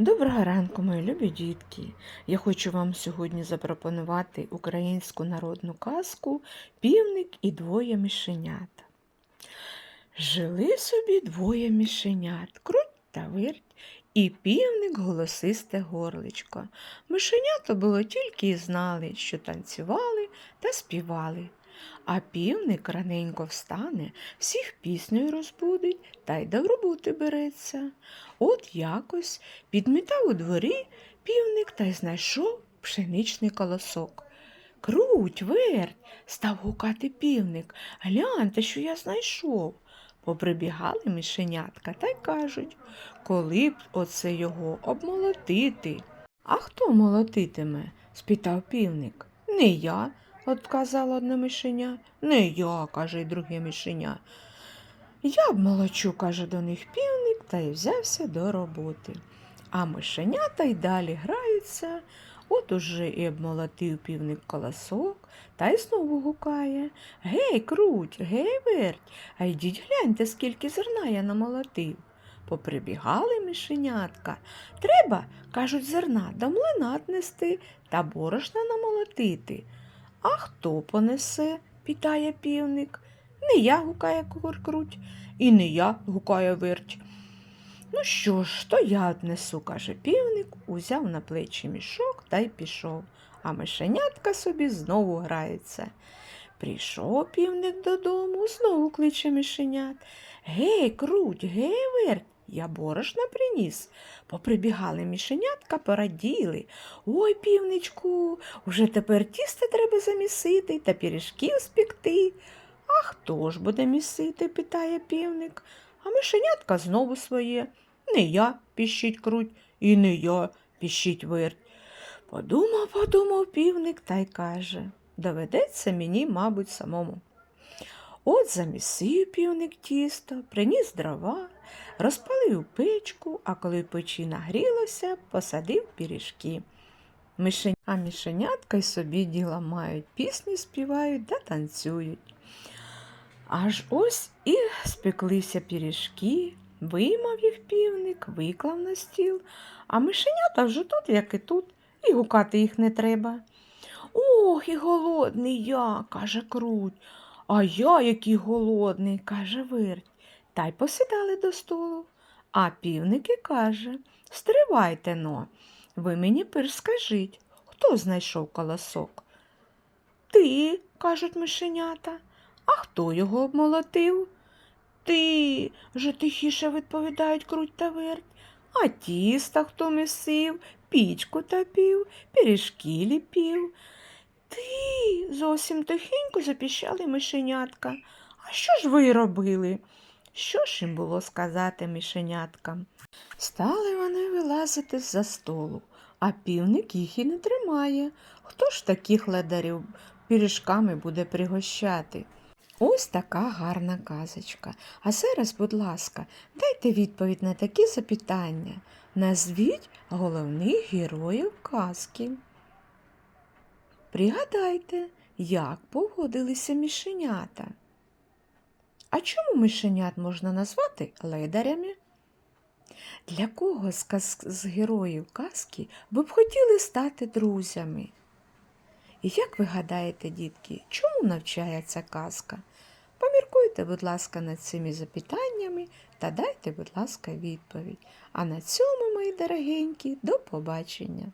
Доброго ранку, мої любі дітки! Я хочу вам сьогодні запропонувати українську народну казку Півник і двоє мишенят. Жили собі двоє мишенят, круть та верть, і півник голосисте горличко. Мишенята було тільки й знали, що танцювали та співали. А півник раненько встане, всіх піснею розбудить та й до роботи береться. От якось підмітав у дворі півник та й знайшов пшеничний колосок. Круть, верть, став гукати півник. Гляньте, що я знайшов. Поприбігали мишенятка та й кажуть, коли б оце його обмолотити. А хто молотитиме? спитав півник. Не я, отказало одне мишеня. Не я, каже й друге мишеня. Я б молочу, каже до них півник, та й взявся до роботи. А мишенята й далі граються. От уже і обмолотив півник колосок, та й знову гукає. Гей, круть, гей, верть, а йдіть гляньте, скільки зерна я намолотив. Поприбігали мишенятка. Треба, кажуть, зерна до млина нести та борошна намолотити. А хто понесе? питає півник. Не я гукає круть, і не я гукає верть. Ну що ж, то я однесу, каже півник, узяв на плечі мішок та й пішов, а мишенятка собі знову грається. Прийшов півник додому, знову кличе мишенят. Гей, круть, гей, верть, я борошна приніс. Поприбігали мішенятка, пораділи. Ой, півничку, уже тепер тісто треба замісити та пиріжків спекти. А хто ж буде місити? питає півник. А мишенятка знову своє. Не я піщить круть, і не я піщить верть. Подумав, подумав півник та й каже доведеться мені, мабуть, самому. От замісив півник тісто, приніс дрова, розпалив печку, а коли печі нагрілося, посадив пиріжки. А мішенятка й собі діла мають, пісні співають та танцюють. Аж ось і спеклися пиріжки, виймав їх півник, виклав на стіл, а мишенята вже тут, як і тут, і гукати їх не треба. Ох, і голодний я, каже круть, а я який голодний, каже верть. Та й посідали до столу. А півник і каже Стривайте но, ви мені пир скажіть, хто знайшов колосок? Ти, кажуть мишенята. А хто його обмолотив? Ти, вже тихіше відповідають круть та верть. А тіста хто місив, пічку топів, пиріжки ліпів. Ти зовсім тихенько запіщали мишенятка. А що ж ви робили? Що ж їм було сказати мишеняткам? Стали вони вилазити з-за столу, а півник їх і не тримає. Хто ж таких ледарів пиріжками буде пригощати? Ось така гарна казочка. А зараз, будь ласка, дайте відповідь на такі запитання. Назвіть головних героїв казки. Пригадайте, як поводилися мишенята. А чому мишенят можна назвати ледарями? Для кого з, каз... з героїв казки ви б хотіли стати друзями? І як ви гадаєте, дітки, чому навчає ця казка? Поміркуйте, будь ласка, над цими запитаннями та дайте, будь ласка, відповідь. А на цьому, мої дорогенькі, до побачення!